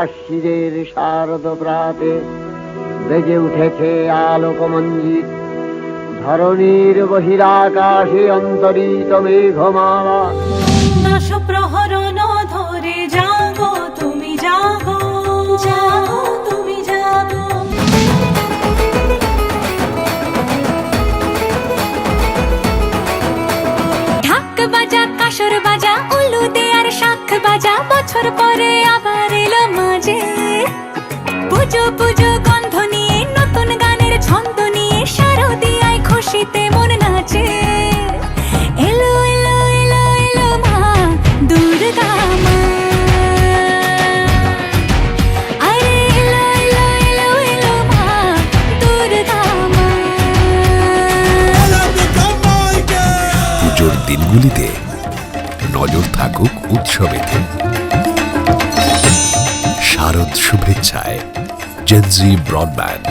আশ্বিদের শারদ প্রাতে বেজে উঠেছে আলোকমঞ্জিত। ধরণীর বহিরাকাশে অন্তরিত মেঘমালা। প্রহরণ ধরে জাগো তুমি জাগো জাগো তুমি জাগো ঢাক বাজা, কাসর বাজা শাখ বাজা, বছর পরে আবার এলো মাঝে নতুন গানের ছন্দ শারদিয়ায় খুশিতে মন নাচে। এলো এলো এলো এলো মা, দুর্গা দিনগুলিতে নজর থাকুক উৎসবেতে। শারদ শুভেচ্ছায় জেনজি ব্রডব্যান্ড।